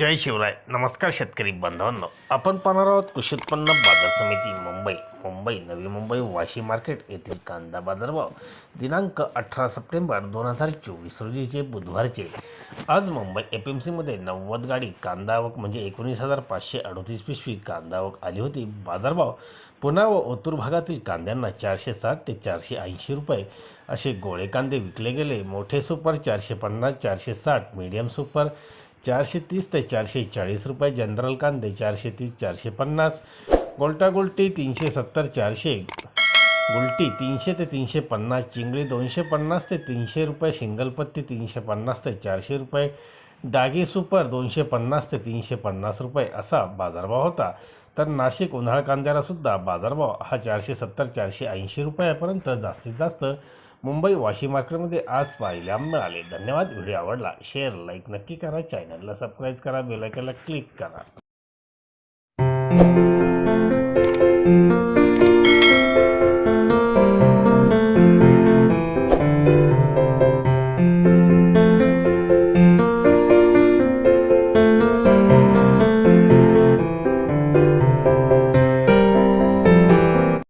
जय शिवराय. नमस्कार शेतकरी बांधवांनो. आपण पाहणार आहोत कृषी उत्पन्न बाजार समिती मुंबई. मुंबई नवी मुंबई वाशी मार्केट येथील कांदा बाजारभाव दिनांक अठरा सप्टेंबर दोन हजार चोवीस रोजीचे बुधवारचे. आज मुंबई एफ एम सीमध्ये नव्वद गाडी कांदा आवक म्हणजे एकोणीस हजार पाचशे अडतीस पिशवी कांदा आवक आली होती. बाजारभाव पुणा व ओतूर भागातील कांद्यांना चारशे साठ ते चारशे ऐंशी रुपये असे गोळे कांदे विकले गेले. मोठे सुपर चारशे पन्नास चारशे साठ मीडियम सुपर चारशे तीस ते चारशे चाळीस रुपये जनरल कांदे चारशे तीस चारशे पन्नास गोल्टा तीनशे सत्तर चारशे गुलटी तीनशे ते तीनशे पन्नास चिंगळी दोनशे पन्नास ते तीनशे रुपये शिंगलपत्ती तीनशे पन्नास ते चारशे रुपये डागी सुपर दोनशे पन्नास ते तीनशे पन्नास रुपये असा बाजारभाव होता. तर नाशिक उन्हाळ कांद्याला सुद्धा बाजारभाव हा चारशे सत्तर चारशे ऐंशी रुपयापर्यंत जास्तीत जास्त मुंबई वाशिम मार्केटमध्ये आज पाहायला मिळाले. धन्यवाद. व्हिडिओ आवडला शेअर लाईक नक्की करा. चॅनलला सबस्क्राईब करा बेलायकनला क्लिक करा.